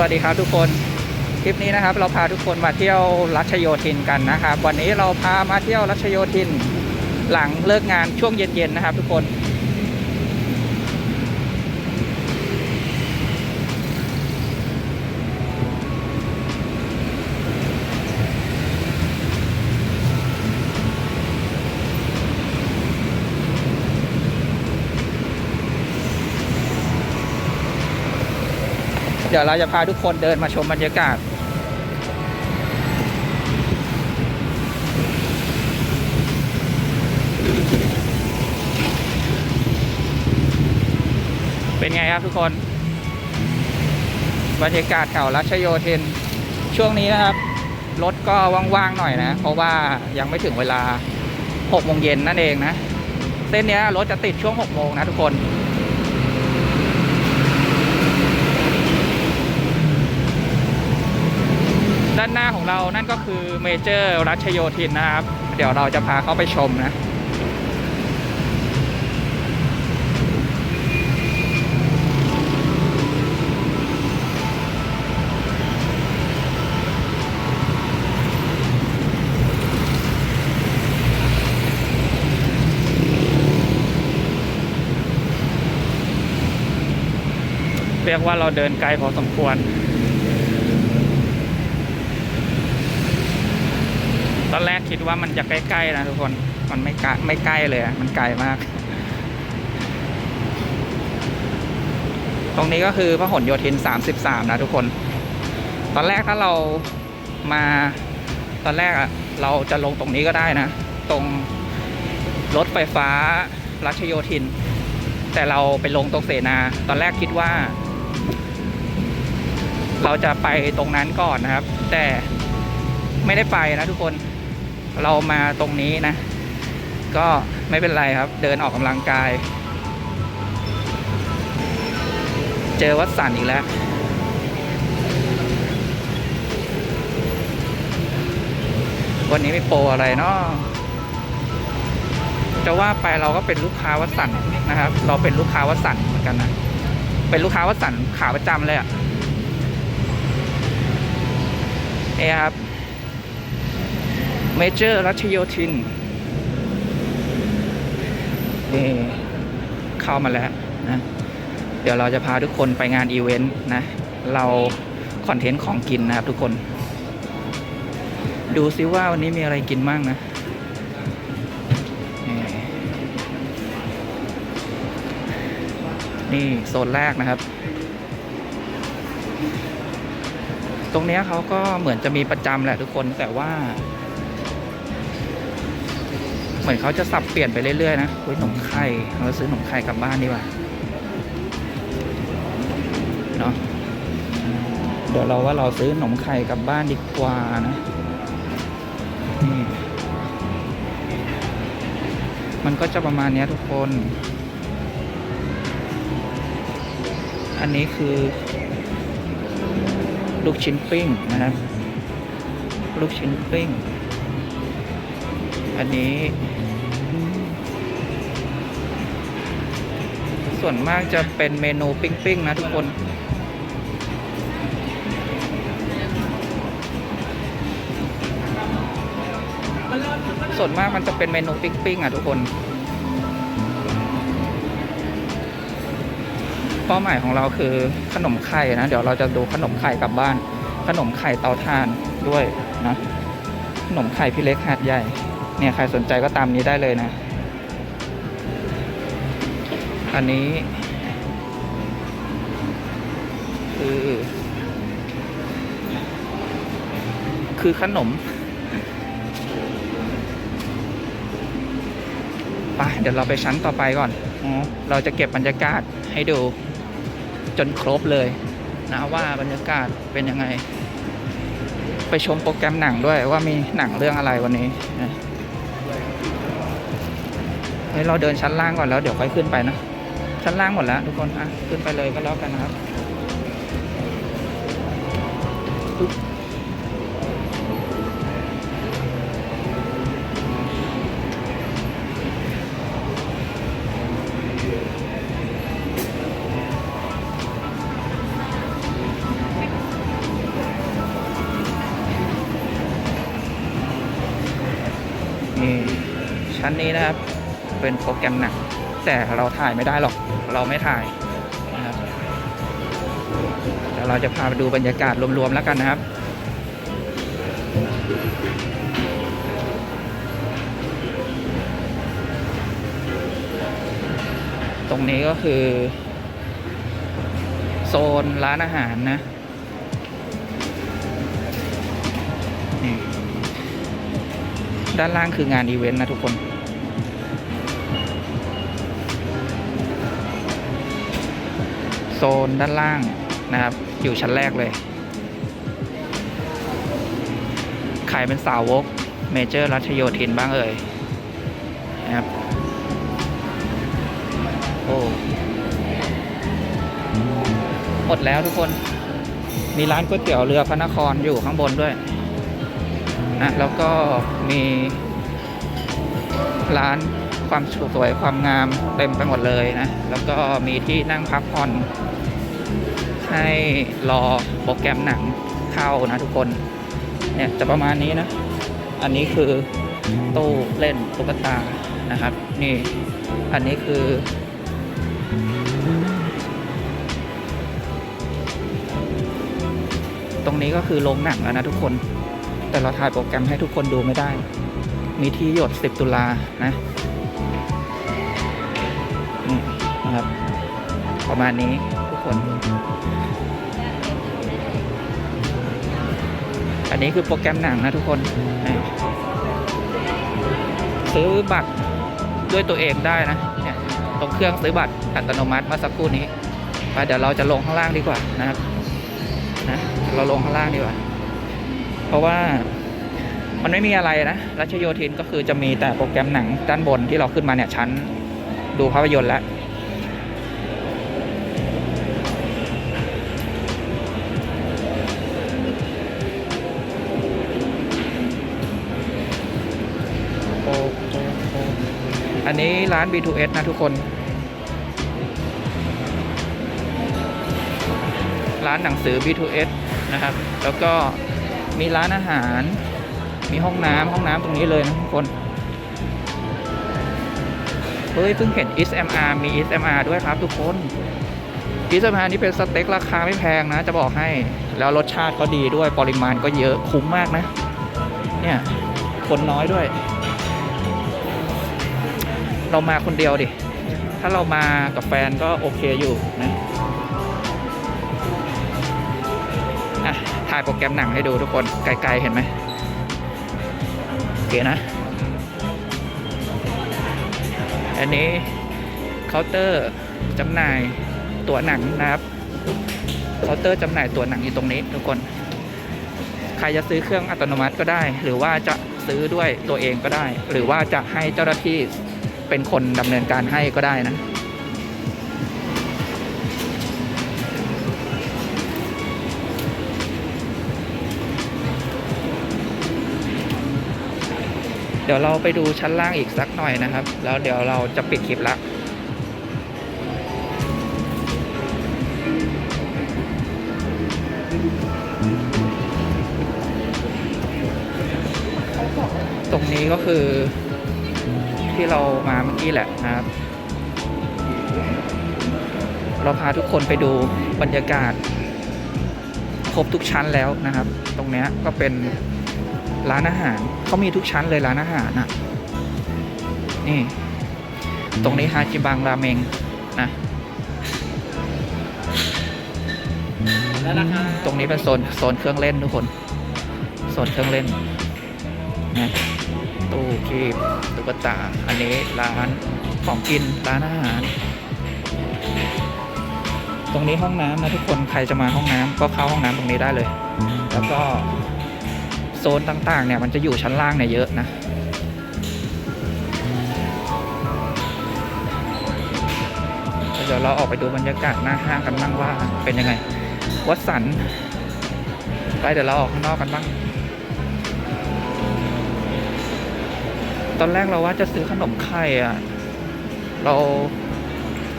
วัสดีครับทุกคนคลิปนี้นะครับ เราพาทุกคนมาเที่ยวรัชโยธินกันนะครับ วันนี้เราพามาเที่ยวรัชโยธิน หลังเลิกงานช่วงเย็นๆนะครับ ทุกคน เดี๋ยวเราจะพาทุกคนเดินมาชมบรรยากาศ เป็นไงครับทุกคน บรรยากาศแถวรัชโยธินช่วงนี้นะครับ รถก็ว่างๆหน่อยนะ เพราะว่ายังไม่ถึงเวลา6โมงเย็นนั่นเองนะ เส้นนี้รถจะติดช่วง6โมงนะทุกคน ด้านหน้าของเรานั่นก็คือเมเจอร์รัชโยธินนะครับ เดี๋ยวเราจะพาเขาไปชมนะเรียกว่าเราเดินไกลพอสมควร อนแรกคิดว่ามันจะใกล้ๆนะทุกคน มันไม่ใกล้ไม่ใกล้เลยมันไกลมาก ตรงนี้ก็คือพระหลโยธิน 33 นะทุกคน ตอนแรกถ้าเรามาตอนแรกอะเราจะลงตรงนี้ก็ได้นะ ตรงรถไฟฟ้ารัชโยธิน แต่เราไปลงตรงเสนา ตอนแรกคิดว่า เราจะไปตรงนั้นก่อนนะครับ แต่ไม่ได้ไปนะทุกคน เรามาตรงนี้นะ ก็ไม่เป็นไรครับ เดินออกกำลังกาย เจอวัดสันอีกแล้ววันนี้มีโปรอะไรเนาะจะว่าไปเราก็เป็นลูกค้าวัดสันนะครับ เราเป็นลูกค้าวัดสันเหมือนกันนะ เป็นลูกค้าวัดสันขาประจำเลยอะ่ะนี่ครับ เมเจอร์รัชโยธิน นี่เข้ามาแล้วนะ เดี๋ยวเราจะพาทุกคนไปงานอีเวนต์นะ เราคอนเทนต์ของกินนะครับทุกคน ดูซิว่าวันนี้มีอะไรกินบ้างนะนี่นี่โซนแรกนะครับ ตรงนี้เขาก็เหมือนจะมีประจำแหละทุกคนแต่ว่า เหมือนเขาจะสับเปลี่ยนไปเรื่อยๆนะอุ้ยหนมไข่เราซื้อหนมไข่กลับบ้านดีกว่าเนาะเดี๋ยวเราว่าเราซื้อหนมไข่กลับบ้านดีกว่านะนี่มันก็จะประมาณนี้ทุกคน อันนี้คือ ลูกชิ้นปิ้งนะครับ ลูกชิ้นปิ้งันนี้ ส่วนมากจะเป็นเมนูปิ้งๆนะทุกคนส่วนมากมันจะเป็นเมนูปิ้งๆอะทุกคนเป้าหมายของเราคือขนมไข่นะ เดี๋ยวเราจะดูขนมไข่กลับบ้าน ขนมไข่เตาถ่านด้วยนะ ขนมไข่พี่เล็กหาดใหญ่ เนี่ยใครสนใจก็ตามนี้ได้เลยนะ อันนี้ คือคือขนมไปเดี๋ยวเราไปชั้นต่อไปก่อนอ๋อเราจะเก็บบรรยากาศให้ดูจนครบเลย นะว่าบรรยากาศเป็นยังไง ไปชมโปรแกรมหนังด้วยว่ามีหนังเรื่องอะไรวันนี้นะ เฮ้ยเราเดินชั้นล่างก่อนแล้วเดี๋ยวค่อยขึ้นไปนะ ชั้นล่างหมดแล้วทุกคนอะขึ้นไปเลยก็แล้วกันนะครับนี่ชั้นนี้นะครับ เป็นโปรแกรมหนังแต่เราถ่ายไม่ได้หรอก เราไม่ถ่ายนะครับเดี๋ยวเราจะพาไปดูบรรยากาศรวมๆแล้วกันนะครับตรงนี้ก็คือ โซนร้านอาหารนะด้านล่างคืองานอีเวนต์นะทุกคน โซนด้านล่างนะครับ อยู่ชั้นแรกเลยใครเป็นสาวกเมเจอร์รัชโยธินบ้างเอ่ยนะครับโอ้หมดแล้วทุกคน มีร้านก๋วยเตี๋ยวเรือพระนครอยู่ข้างบนด้วยนะแล้วก็มีร้าน ความสวยความงามเต็มไปหมดเลยนะ แล้วก็มีที่นั่งพักผ่อน ให้รอโปรแกรมหนังเข้านะทุกคน เนี่ยจะประมาณนี้นะ อันนี้คือตู้เล่นตุ๊กตานะครับ นี่อันนี้คือตรงนี้ก็คือโรงหนังแล้วนะทุกคน แต่เราถ่ายโปรแกรมให้ทุกคนดูไม่ได้ มีที่หยด 10 ตุลานะ ประมาณนี้ทุกคน อันนี้คือโปรแกรมหนังนะทุกคน ซื้อบัตรด้วยตัวเองได้นะเนี่ยตรงเครื่องซื้อบัตรอัตโนมัติเมื่อสักครู่นี้ไปเดี๋ยวเราจะลงข้างล่างดีกว่านะครับนะเราลงข้างล่างดีกว่า เพราะว่ามันไม่มีอะไรนะรัชโยธินก็คือจะมีแต่โปรแกรมหนังด้านบนที่เราขึ้นมาเนี่ยชั้นดูภาพยนตร์แล้ว อันนี้ร้าน B2S นะทุกคน ร้านหนังสือ B2S นะครับ แล้วก็มีร้านอาหาร มีห้องน้ำห้องน้ำตรงนี้เลยนะทุกคน เฮ้ยเพิ่งเห็น SMR มี SMR ด้วยครับทุกคน SMR นี่เป็นสเต็กราคาไม่แพงนะ จะบอกให้ แล้วรสชาติก็ดีด้วย ปริมาณก็เยอะ คุ้มมากนะ เนี่ย คนน้อยด้วย เรามาคนเดียวดิ ถ้าเรามากับแฟนก็โอเคอยู่นะอะถ่ายโปรแกรมหนังให้ดูทุกคนไกลๆเห็นไหมโอเคนะ อันนี้เคาน์เตอร์จำหน่ายตั๋วหนังนะครับเคาน์เตอร์จำหน่ายตั๋วหนังอยู่ตรงนี้ทุกคน ใครจะซื้อเครื่องอัตโนมัติก็ได้ หรือว่าจะซื้อด้วยตัวเองก็ได้ หรือว่าจะให้เจ้าหน้าที่ เป็นคนดำเนินการให้ก็ได้นะ เดี๋ยวเราไปดูชั้นล่างอีกสักหน่อยนะครับ แล้วเดี๋ยวเราจะปิดคลิปละตรงนี้ก็คือ ที่เรามาเมื่อกี้แหละนะครับ เราพาทุกคนไปดูบรรยากาศ ครบทุกชั้นแล้วนะครับ ตรงนี้ก็เป็นร้านอาหารเขามีทุกชั้นเลยร้านอาหารอะนี่ ตรงนี้ฮาจิบังราเมงนะตรงนี้เป็นโซนโซนเครื่องเล่นทุกคน โซนเครื่องเล่นนะ ตู้คีบตุ๊กตา อันนี้ร้านของกินร้านอาหาร ตรงนี้ห้องน้ำนะทุกคนใครจะมาห้องน้ำก็เข้าห้องน้ำตรงนี้ได้เลย แล้วก็โซนต่างๆ เนี่ยมันจะอยู่ชั้นล่างเนี่ยเยอะนะเดี๋ยวเราออกไปดูบรรยากาศหน้าห้างกันบ้างว่าเป็นยังไง วัดสันไปเดี๋ยวเราออกข้างนอกกันบ้าง ตอนแรกเราว่าจะซื้อขนมไข่อะเรา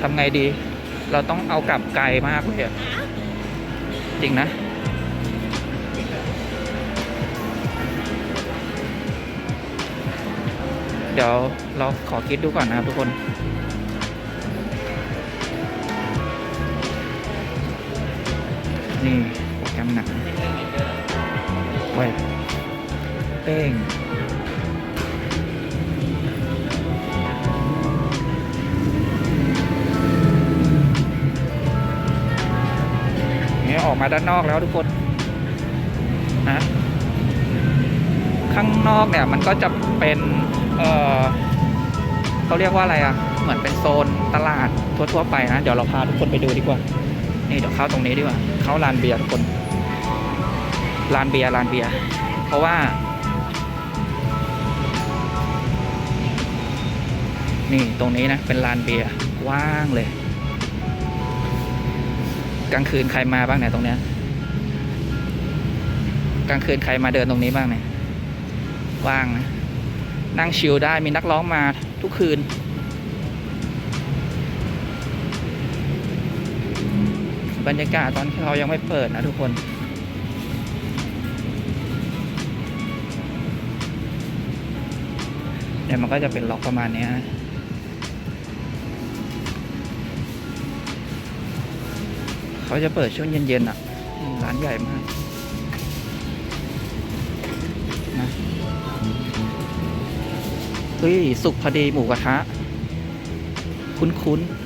ทำไงดี เราต้องเอากลับไกลมากเลยอะจริงนะเเดี๋ยวเราขอคิดดูก่อนนะครับทุกคนนี่โปรแกรมหนังไว้เป้ง ออกมาด้านนอกแล้วทุกคนนะข้างนอกเนี่ยมันก็จะเป็นเออเขาเรียกว่าอะไรอะ เหมือนเป็นโซนตลาดทั่วๆไปนะ เดี๋ยวเราพาทุกคนไปดูดีกว่า นี่เดี๋ยวเข้าตรงนี้ดีกว่า เข้าลานเบียร์ทุกคนลานเบียร์ลานเบียร์เพราะว่า นี่ตรงนี้นะ เป็นลานเบียร์ว่างเลย กลางคืนใครมาบ้างเนี่ยตรงเนี้ยกลางคืนใครมาเดินตรงนี้บ้างเนี่ยว่างนะนั่งชิลได้มีนักร้องมาทุกคืน บรรยากาศตอนที่เขายังไม่เปิดนะทุกคนเนี่ยมันก็จะเป็นล็อกประมาณนี้นะ เขาจะเปิดช่วงเย็นๆอะร้านใหญ่มากนะเฮ้ยสุกพอดีหมูกระทะ คุ้นๆ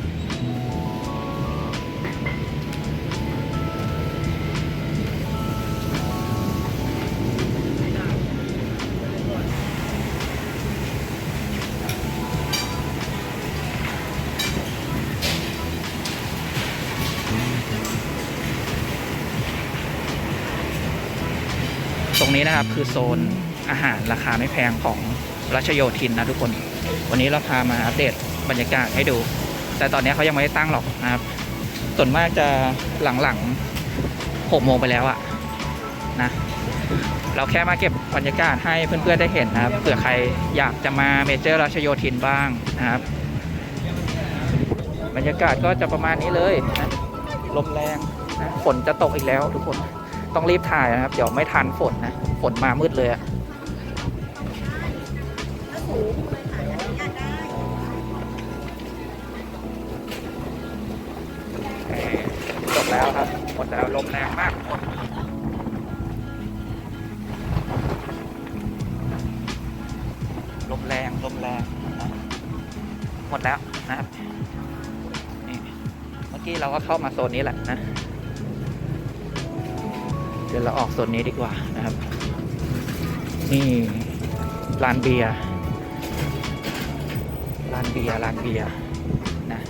รงนี้นะครับคือโซนอาหารราคาไม่แพงของรัชโยธินนะทุกคน วันนี้เราพามาอัปเดตบรรยากาศให้ดู แต่ตอนนี้เขายังไม่ได้ตั้งหรอกนะครับ ส่วนมากจะหลังๆหกโมงไปแล้วอะนะ เราแค่มาเก็บบรรยากาศให้เพื่อนๆได้เห็นนะครับ เผื่อใครอยากจะมาเมเจอร์รัชโยธินบ้างนะครับ บรรยากาศก็จะประมาณนี้เลยนะ ลมแรงนะฝนจะตกอีกแล้วทุกคน ต้องรีบถ่ายนะครับ เดี๋ยวไม่ทันฝนนะ ฝนมามืดเลยอะจบแล้วครับหมดแล้วลมแรงมากฝนลมแรงลมแรงหมดแล้วนะครับนี่เมื่อกี้เราก็เข้ามาโซนนี้แหละนะ ดี๋ยวเราออกโซนนี้ดีกว่านะครับ นี่ร้านเบียร์ร้านเบียร์ร้านเบียร์นะ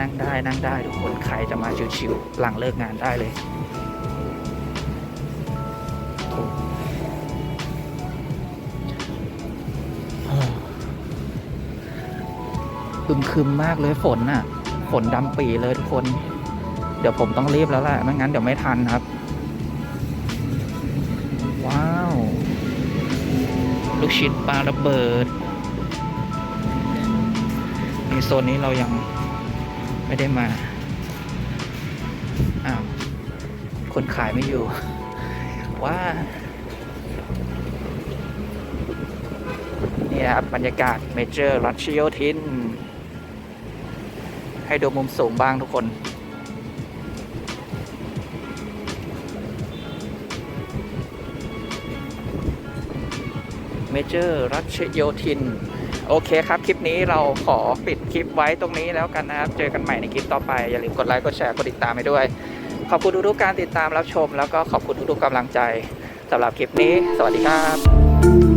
นั่งได้นั่งได้ทุกคนใครจะมาชิวๆหลังเลิกงานได้เลยโอ้คึมคึมมากเลยฝนน่ะ ฝนดำปีเลยทุกคน เดี๋ยวผมต้องรีบแล้วแหละไม่งั้นเดี๋ยวไม่ทันครับ ลูกชิ้นปลาระเบิดในโซนนี้เรายังไม่ได้มา อ้าว คนขายไม่อยู่ว้านี่ครับบรรยากาศเมเจอร์รัชโยธิน ให้ดูมุมสูงบ้างทุกคน เมเจอร์รัชโยธิน โอเคครับ คลิปนี้เราขอปิดคลิปไว้ตรงนี้แล้วกันนะครับ เจอกันใหม่ในคลิปต่อไป อย่าลืมกดไลค์ กดแชร์ กดติดตามไปด้วย ขอบคุณทุกๆการติดตามรับชม แล้วก็ขอบคุณทุกๆกำลังใจสำหรับคลิปนี้ สวัสดีครับ